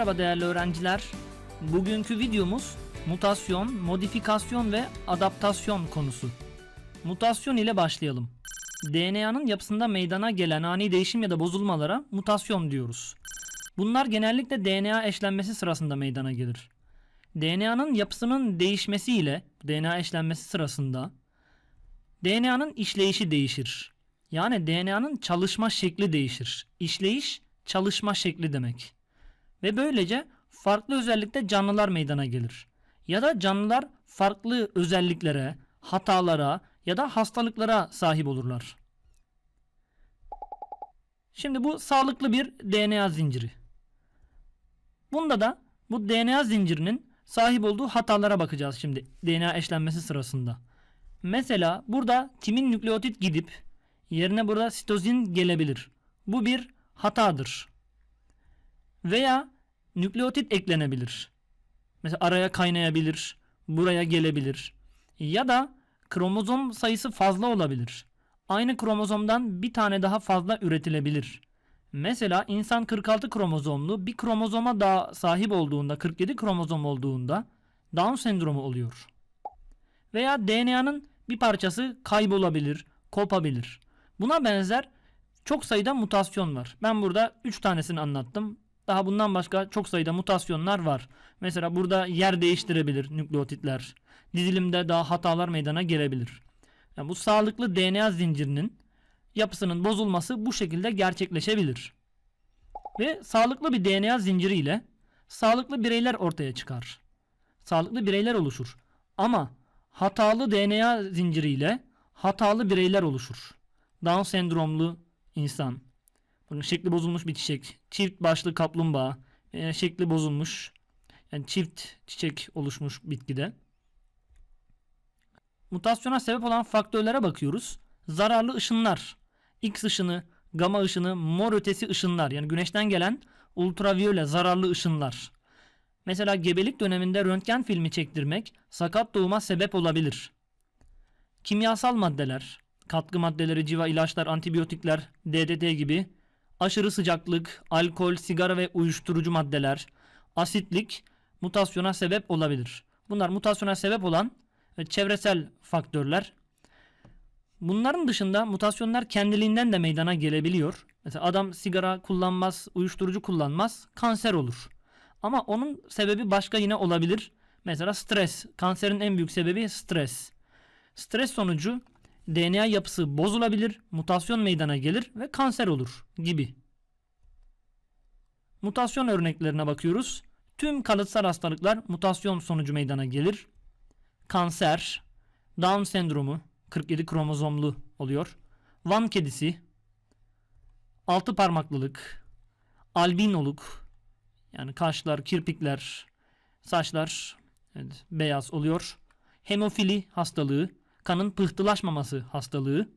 Merhaba değerli öğrenciler. Bugünkü videomuz mutasyon, modifikasyon ve adaptasyon konusu. Mutasyon ile başlayalım. DNA'nın yapısında meydana gelen ani değişim ya da bozulmalara mutasyon diyoruz. Bunlar genellikle DNA eşlenmesi sırasında meydana gelir. DNA'nın yapısının değişmesiyle DNA eşlenmesi sırasında DNA'nın işleyişi değişir. Yani DNA'nın çalışma şekli değişir. İşleyiş çalışma şekli demek. Ve böylece farklı özellikte canlılar meydana gelir. Ya da canlılar farklı özelliklere, hatalara ya da hastalıklara sahip olurlar. Şimdi bu sağlıklı bir DNA zinciri. Bunda da bu DNA zincirinin sahip olduğu hatalara bakacağız şimdi DNA eşlenmesi sırasında. Mesela burada timin nükleotit gidip yerine burada sitozin gelebilir. Bu bir hatadır. Veya nükleotit eklenebilir. Mesela araya kaynayabilir, buraya gelebilir. Ya da kromozom sayısı fazla olabilir. Aynı kromozomdan bir tane daha fazla üretilebilir. Mesela insan 46 kromozomlu bir kromozoma daha sahip olduğunda 47 kromozom olduğunda Down sendromu oluyor. Veya DNA'nın bir parçası kaybolabilir, kopabilir. Buna benzer çok sayıda mutasyon var. Ben burada 3 tanesini anlattım. Daha bundan başka çok sayıda mutasyonlar var. Mesela burada yer değiştirebilir nükleotitler. Dizilimde daha hatalar meydana gelebilir. Yani bu sağlıklı DNA zincirinin yapısının bozulması bu şekilde gerçekleşebilir. Ve sağlıklı bir DNA zinciri ile sağlıklı bireyler ortaya çıkar. Sağlıklı bireyler oluşur. Ama hatalı DNA zinciriyle hatalı bireyler oluşur. Down sendromlu insan, bunun şekli bozulmuş bir çiçek, çift başlı kaplumbağa, e, şekli bozulmuş, yani çift çiçek oluşmuş bitkide. Mutasyona sebep olan faktörlere bakıyoruz. Zararlı ışınlar, X ışını, gama ışını, mor ötesi ışınlar yani güneşten gelen ultraviyole zararlı ışınlar. Mesela gebelik döneminde röntgen filmi çektirmek sakat doğuma sebep olabilir. Kimyasal maddeler, katkı maddeleri, civa ilaçlar, antibiyotikler, DDT gibi, aşırı sıcaklık, alkol, sigara ve uyuşturucu maddeler, asitlik mutasyona sebep olabilir. Bunlar mutasyona sebep olan e, çevresel faktörler. Bunların dışında mutasyonlar kendiliğinden de meydana gelebiliyor. Mesela adam sigara kullanmaz, uyuşturucu kullanmaz, kanser olur. Ama onun sebebi başka yine olabilir. Mesela stres. Kanserin en büyük sebebi stres. Stres sonucu DNA yapısı bozulabilir, mutasyon meydana gelir ve kanser olur gibi. Mutasyon örneklerine bakıyoruz. Tüm kalıtsal hastalıklar mutasyon sonucu meydana gelir. Kanser, Down sendromu 47 kromozomlu oluyor. Van kedisi, altı parmaklılık, albinoluk yani kaşlar, kirpikler, saçlar evet, beyaz oluyor. Hemofili hastalığı, kanın pıhtılaşmaması hastalığı.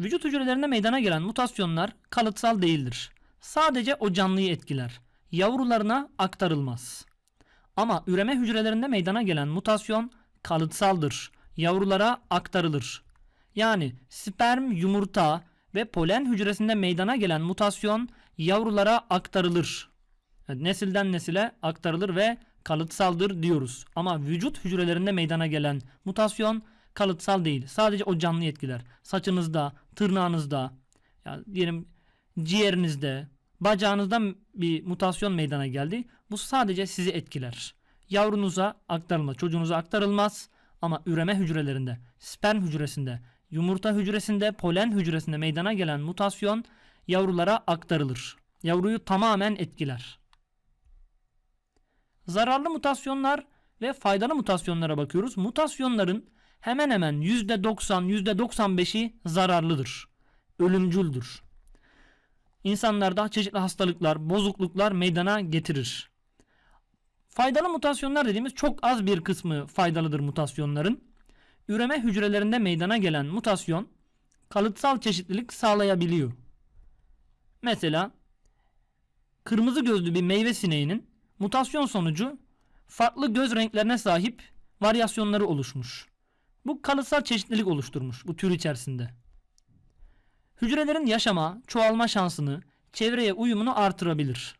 Vücut hücrelerinde meydana gelen mutasyonlar kalıtsal değildir. Sadece o canlıyı etkiler. Yavrularına aktarılmaz. Ama üreme hücrelerinde meydana gelen mutasyon kalıtsaldır. Yavrulara aktarılır. Yani sperm, yumurta ve polen hücresinde meydana gelen mutasyon yavrulara aktarılır. Nesilden nesile aktarılır ve kalıtsaldır diyoruz. Ama vücut hücrelerinde meydana gelen mutasyon kalıtsal değil. Sadece o canlı etkiler. Saçınızda, tırnağınızda, yani diyelim ciğerinizde, bacağınızda bir mutasyon meydana geldi. Bu sadece sizi etkiler. Yavrunuza aktarılmaz, çocuğunuza aktarılmaz ama üreme hücrelerinde, sperm hücresinde, yumurta hücresinde, polen hücresinde meydana gelen mutasyon yavrulara aktarılır. Yavruyu tamamen etkiler. Zararlı mutasyonlar ve faydalı mutasyonlara bakıyoruz. Mutasyonların hemen hemen %90, %95'i zararlıdır. Ölümcüldür. İnsanlarda çeşitli hastalıklar, bozukluklar meydana getirir. Faydalı mutasyonlar dediğimiz çok az bir kısmı faydalıdır mutasyonların. Üreme hücrelerinde meydana gelen mutasyon kalıtsal çeşitlilik sağlayabiliyor. Mesela kırmızı gözlü bir meyve sineğinin mutasyon sonucu farklı göz renklerine sahip varyasyonları oluşmuş. Bu kalıtsal çeşitlilik oluşturmuş bu tür içerisinde. Hücrelerin yaşama, çoğalma şansını, çevreye uyumunu artırabilir.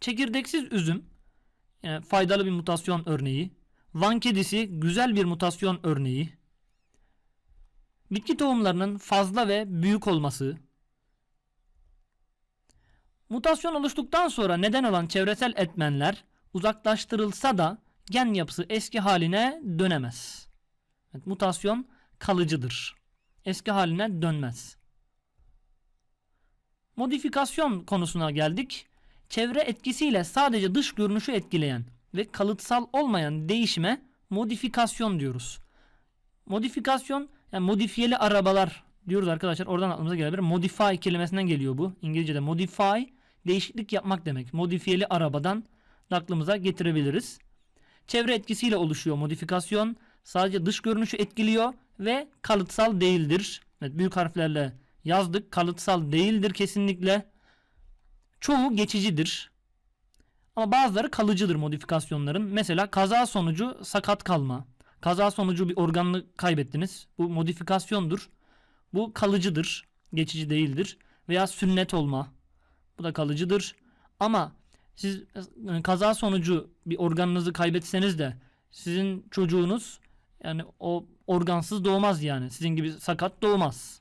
Çekirdeksiz üzüm yani faydalı bir mutasyon örneği. Van kedisi güzel bir mutasyon örneği. Bitki tohumlarının fazla ve büyük olması. Mutasyon oluştuktan sonra neden olan çevresel etmenler uzaklaştırılsa da gen yapısı eski haline dönemez. Evet, mutasyon kalıcıdır. Eski haline dönmez. Modifikasyon konusuna geldik. Çevre etkisiyle sadece dış görünüşü etkileyen ve kalıtsal olmayan değişime modifikasyon diyoruz. Modifikasyon yani modifiyeli arabalar diyoruz arkadaşlar. Oradan aklımıza gelebilir. Modify kelimesinden geliyor bu. İngilizce'de modify değişiklik yapmak demek. Modifiyeli arabadan da aklımıza getirebiliriz. Çevre etkisiyle oluşuyor modifikasyon. Sadece dış görünüşü etkiliyor ve kalıtsal değildir. Evet, büyük harflerle yazdık. Kalıtsal değildir kesinlikle. Çoğu geçicidir. Ama bazıları kalıcıdır modifikasyonların. Mesela kaza sonucu sakat kalma. Kaza sonucu bir organını kaybettiniz. Bu modifikasyondur. Bu kalıcıdır. Geçici değildir. Veya sünnet olma. Bu da kalıcıdır. Ama siz kaza sonucu bir organınızı kaybetseniz de sizin çocuğunuz yani o organsız doğmaz yani. Sizin gibi sakat doğmaz.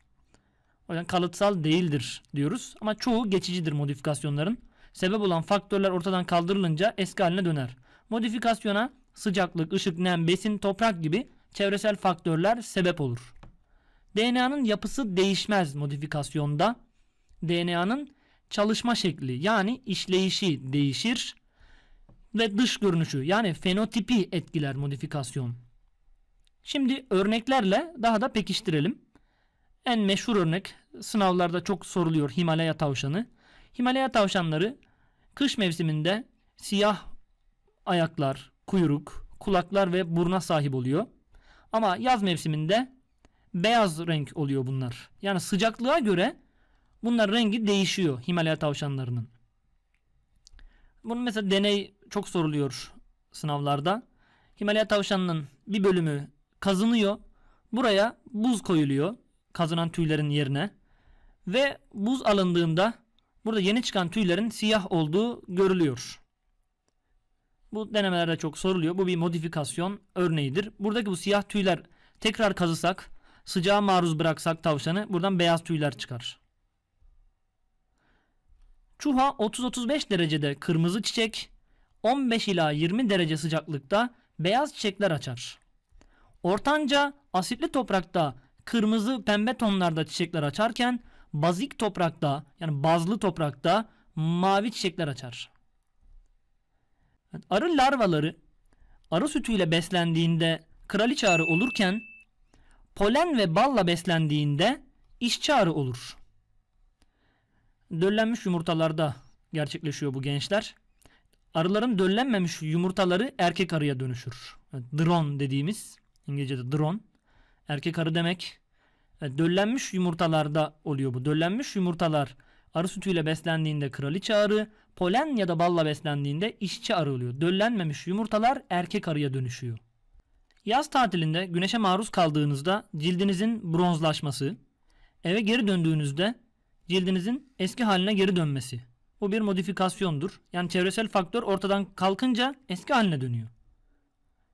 O yüzden kalıtsal değildir diyoruz. Ama çoğu geçicidir modifikasyonların. Sebep olan faktörler ortadan kaldırılınca eski haline döner. Modifikasyona sıcaklık, ışık, nem, besin, toprak gibi çevresel faktörler sebep olur. DNA'nın yapısı değişmez modifikasyonda. DNA'nın çalışma şekli yani işleyişi değişir ve dış görünüşü yani fenotipi etkiler modifikasyon. Şimdi örneklerle daha da pekiştirelim. En meşhur örnek sınavlarda çok soruluyor Himalaya tavşanı. Himalaya tavşanları kış mevsiminde siyah ayaklar, kuyruk, kulaklar ve buruna sahip oluyor. Ama yaz mevsiminde beyaz renk oluyor bunlar. Yani sıcaklığa göre bunlar rengi değişiyor Himalaya tavşanlarının. Bunun mesela deney çok soruluyor sınavlarda. Himalaya tavşanının bir bölümü kazınıyor. Buraya buz koyuluyor kazınan tüylerin yerine ve buz alındığında burada yeni çıkan tüylerin siyah olduğu görülüyor. Bu denemelerde çok soruluyor. Bu bir modifikasyon örneğidir. Buradaki bu siyah tüyler tekrar kazısak, sıcağa maruz bıraksak tavşanı buradan beyaz tüyler çıkar. Çuha 30-35 derecede kırmızı çiçek, 15 ila 20 derece sıcaklıkta beyaz çiçekler açar. Ortanca asitli toprakta kırmızı pembe tonlarda çiçekler açarken bazik toprakta yani bazlı toprakta mavi çiçekler açar. Arı larvaları arı sütüyle beslendiğinde kraliçe arı olurken polen ve balla beslendiğinde işçi arı olur. Döllenmiş yumurtalarda gerçekleşiyor bu gençler. Arıların döllenmemiş yumurtaları erkek arıya dönüşür. Drone dediğimiz İngilizce'de drone erkek arı demek. Döllenmiş yumurtalarda oluyor bu. Döllenmiş yumurtalar arı sütüyle beslendiğinde kraliçe arı, polen ya da balla beslendiğinde işçi arı oluyor. Döllenmemiş yumurtalar erkek arıya dönüşüyor. Yaz tatilinde güneşe maruz kaldığınızda cildinizin bronzlaşması, eve geri döndüğünüzde cildinizin eski haline geri dönmesi. Bu bir modifikasyondur. Yani çevresel faktör ortadan kalkınca eski haline dönüyor.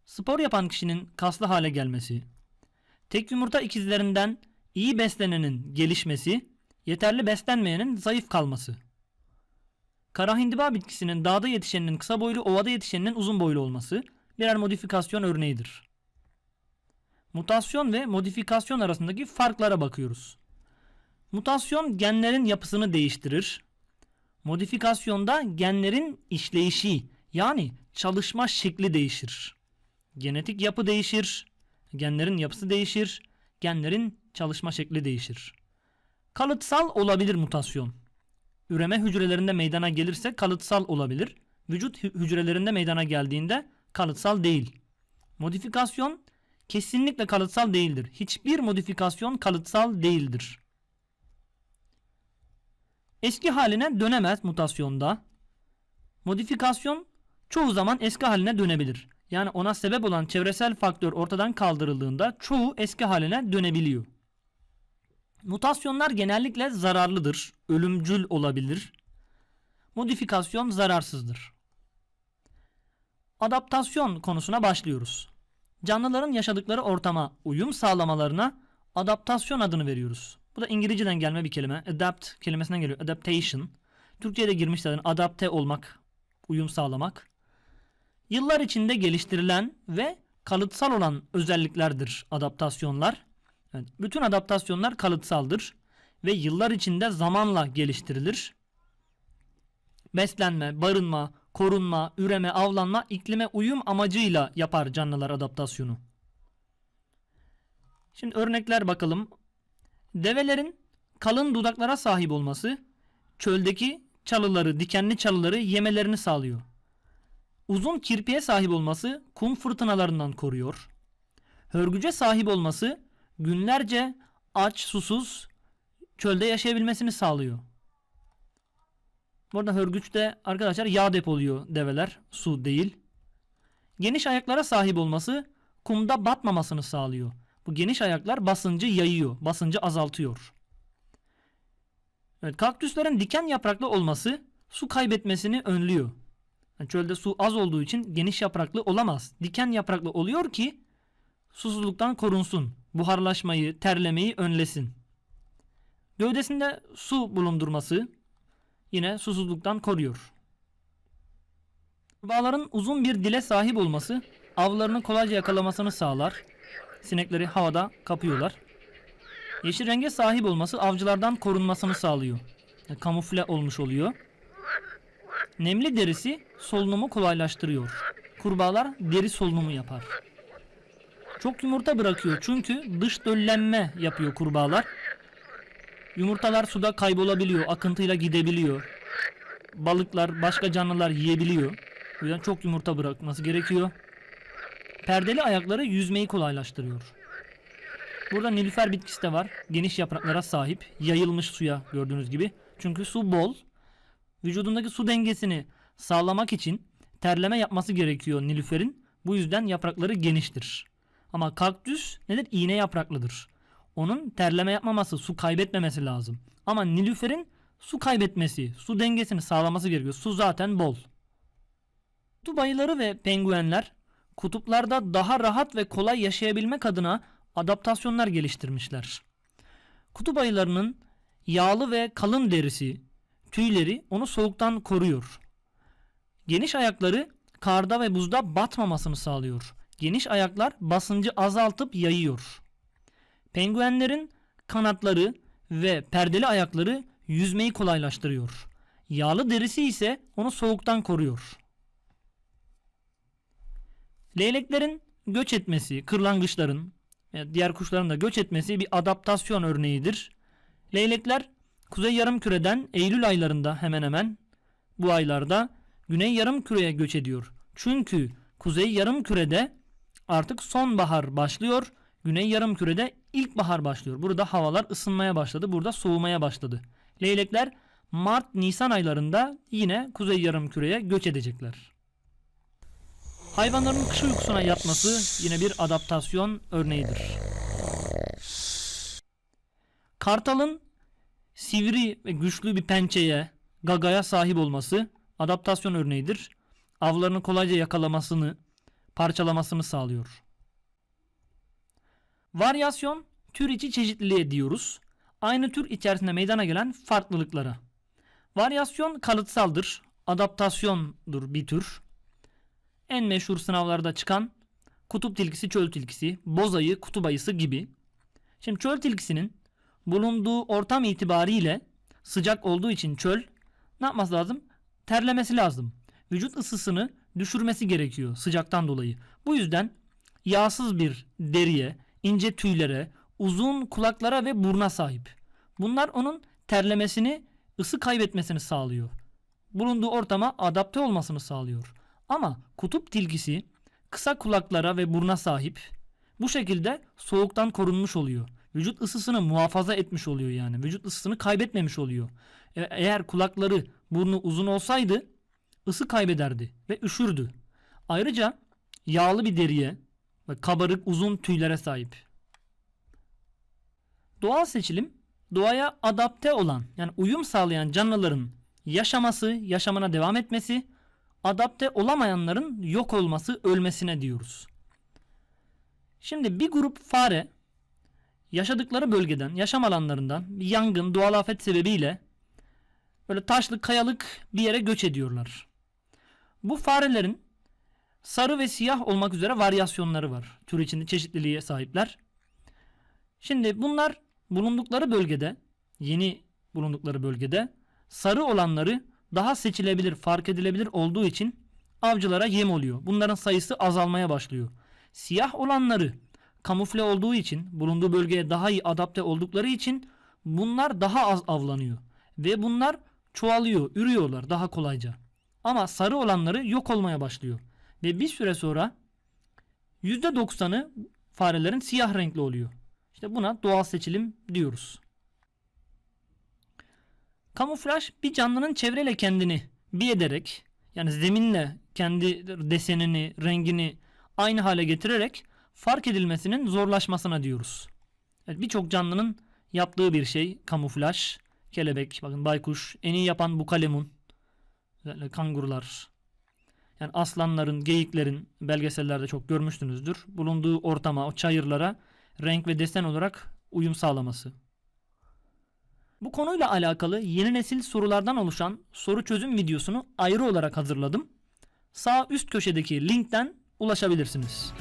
Spor yapan kişinin kaslı hale gelmesi, tek yumurta ikizlerinden iyi beslenenin gelişmesi, yeterli beslenmeyenin zayıf kalması. Kara hindiba bitkisinin dağda yetişenin kısa boylu, ovada yetişenin uzun boylu olması birer modifikasyon örneğidir. Mutasyon ve modifikasyon arasındaki farklara bakıyoruz. Mutasyon genlerin yapısını değiştirir. Modifikasyonda genlerin işleyişi yani çalışma şekli değişir. Genetik yapı değişir, genlerin yapısı değişir, genlerin çalışma şekli değişir. Kalıtsal olabilir mutasyon. Üreme hücrelerinde meydana gelirse kalıtsal olabilir. Vücut hü- hücrelerinde meydana geldiğinde kalıtsal değil. Modifikasyon kesinlikle kalıtsal değildir. Hiçbir modifikasyon kalıtsal değildir. Eski haline dönemez mutasyonda. Modifikasyon çoğu zaman eski haline dönebilir. Yani ona sebep olan çevresel faktör ortadan kaldırıldığında çoğu eski haline dönebiliyor. Mutasyonlar genellikle zararlıdır, ölümcül olabilir. Modifikasyon zararsızdır. Adaptasyon konusuna başlıyoruz. Canlıların yaşadıkları ortama uyum sağlamalarına adaptasyon adını veriyoruz. Bu da İngilizceden gelme bir kelime. Adapt kelimesinden geliyor. Adaptation. Türkçe'ye de girmiş zaten. Adapte olmak, uyum sağlamak. Yıllar içinde geliştirilen ve kalıtsal olan özelliklerdir adaptasyonlar. Evet, bütün adaptasyonlar kalıtsaldır ve yıllar içinde zamanla geliştirilir. Beslenme, barınma, korunma, üreme, avlanma, iklime uyum amacıyla yapar canlılar adaptasyonu. Şimdi örnekler bakalım. Develerin kalın dudaklara sahip olması çöldeki çalıları, dikenli çalıları yemelerini sağlıyor. Uzun kirpiğe sahip olması kum fırtınalarından koruyor. Hörgüce sahip olması günlerce aç, susuz çölde yaşayabilmesini sağlıyor. Burada hörgüçte arkadaşlar yağ depoluyor develer, su değil. Geniş ayaklara sahip olması kumda batmamasını sağlıyor. Bu geniş ayaklar basıncı yayıyor, basıncı azaltıyor. Evet, kaktüslerin diken yapraklı olması su kaybetmesini önlüyor. Yani çölde su az olduğu için geniş yapraklı olamaz. Diken yapraklı oluyor ki susuzluktan korunsun. Buharlaşmayı, terlemeyi önlesin. Gövdesinde su bulundurması yine susuzluktan koruyor. Kurbağaların uzun bir dile sahip olması avlarını kolayca yakalamasını sağlar. Sinekleri havada kapıyorlar. Yeşil renge sahip olması avcılardan korunmasını sağlıyor. Yani kamufle olmuş oluyor. Nemli derisi solunumu kolaylaştırıyor. Kurbağalar deri solunumu yapar. Çok yumurta bırakıyor çünkü dış döllenme yapıyor kurbağalar. Yumurtalar suda kaybolabiliyor, akıntıyla gidebiliyor. Balıklar, başka canlılar yiyebiliyor. O yüzden çok yumurta bırakması gerekiyor. Perdeli ayakları yüzmeyi kolaylaştırıyor. Burada nilüfer bitkisi de var. Geniş yapraklara sahip. Yayılmış suya gördüğünüz gibi. Çünkü su bol. Vücudundaki su dengesini sağlamak için terleme yapması gerekiyor nilüferin. Bu yüzden yaprakları geniştir. Ama kaktüs nedir? İğne yapraklıdır. Onun terleme yapmaması, su kaybetmemesi lazım. Ama nilüferin su kaybetmesi, su dengesini sağlaması gerekiyor. Su zaten bol. Kutup ayıları ve penguenler kutuplarda daha rahat ve kolay yaşayabilmek adına adaptasyonlar geliştirmişler. Kutup ayılarının yağlı ve kalın derisi, tüyleri onu soğuktan koruyor. Geniş ayakları karda ve buzda batmamasını sağlıyor. Geniş ayaklar basıncı azaltıp yayıyor. Penguenlerin kanatları ve perdeli ayakları yüzmeyi kolaylaştırıyor. Yağlı derisi ise onu soğuktan koruyor. Leyleklerin göç etmesi, kırlangıçların ve diğer kuşların da göç etmesi bir adaptasyon örneğidir. Leylekler kuzey yarımküreden Eylül aylarında hemen hemen bu aylarda güney yarımküreye göç ediyor. Çünkü kuzey yarımkürede artık sonbahar başlıyor. Güney yarımkürede ilkbahar başlıyor. Burada havalar ısınmaya başladı. Burada soğumaya başladı. Leylekler Mart-Nisan aylarında yine kuzey yarımküreye göç edecekler. Hayvanların kış uykusuna yatması yine bir adaptasyon örneğidir. Kartalın sivri ve güçlü bir pençeye, gagaya sahip olması adaptasyon örneğidir. Avlarını kolayca yakalamasını, parçalamasını sağlıyor. Varyasyon tür içi çeşitliliğe diyoruz. Aynı tür içerisinde meydana gelen farklılıklara. Varyasyon kalıtsaldır, adaptasyondur bir tür. En meşhur sınavlarda çıkan kutup tilkisi, çöl tilkisi, boz ayı, kutup ayısı gibi. Şimdi çöl tilkisinin bulunduğu ortam itibariyle sıcak olduğu için çöl ne yapması lazım? Terlemesi lazım. Vücut ısısını düşürmesi gerekiyor sıcaktan dolayı. Bu yüzden yağsız bir deriye, ince tüylere, uzun kulaklara ve buruna sahip. Bunlar onun terlemesini, ısı kaybetmesini sağlıyor. Bulunduğu ortama adapte olmasını sağlıyor. Ama kutup tilkisi kısa kulaklara ve buruna sahip. Bu şekilde soğuktan korunmuş oluyor. Vücut ısısını muhafaza etmiş oluyor yani. Vücut ısısını kaybetmemiş oluyor. E- Eğer kulakları, burnu uzun olsaydı ısı kaybederdi ve üşürdü. Ayrıca yağlı bir deriye ve kabarık uzun tüylere sahip. Doğal seçilim doğaya adapte olan yani uyum sağlayan canlıların yaşaması, yaşamına devam etmesi, adapte olamayanların yok olması, ölmesine diyoruz. Şimdi bir grup fare yaşadıkları bölgeden, yaşam alanlarından yangın, doğal afet sebebiyle böyle taşlık, kayalık bir yere göç ediyorlar. Bu farelerin sarı ve siyah olmak üzere varyasyonları var. Tür içinde çeşitliliğe sahipler. Şimdi bunlar bulundukları bölgede, yeni bulundukları bölgede sarı olanları daha seçilebilir, fark edilebilir olduğu için avcılara yem oluyor. Bunların sayısı azalmaya başlıyor. Siyah olanları kamufle olduğu için, bulunduğu bölgeye daha iyi adapte oldukları için bunlar daha az avlanıyor. Ve bunlar çoğalıyor, ürüyorlar daha kolayca. Ama sarı olanları yok olmaya başlıyor. Ve bir süre sonra %90'ı farelerin siyah renkli oluyor. İşte buna doğal seçilim diyoruz. Kamuflaj bir canlının çevreyle kendini bir ederek yani zeminle kendi desenini, rengini aynı hale getirerek fark edilmesinin zorlaşmasına diyoruz. Evet, Birçok canlının yaptığı bir şey kamuflaj. Kelebek, bakın baykuş, en iyi yapan bu kalemun. Özellikle kangurular. Yani aslanların, geyiklerin belgesellerde çok görmüşsünüzdür. Bulunduğu ortama, o çayırlara renk ve desen olarak uyum sağlaması. Bu konuyla alakalı yeni nesil sorulardan oluşan soru çözüm videosunu ayrı olarak hazırladım. Sağ üst köşedeki linkten ulaşabilirsiniz.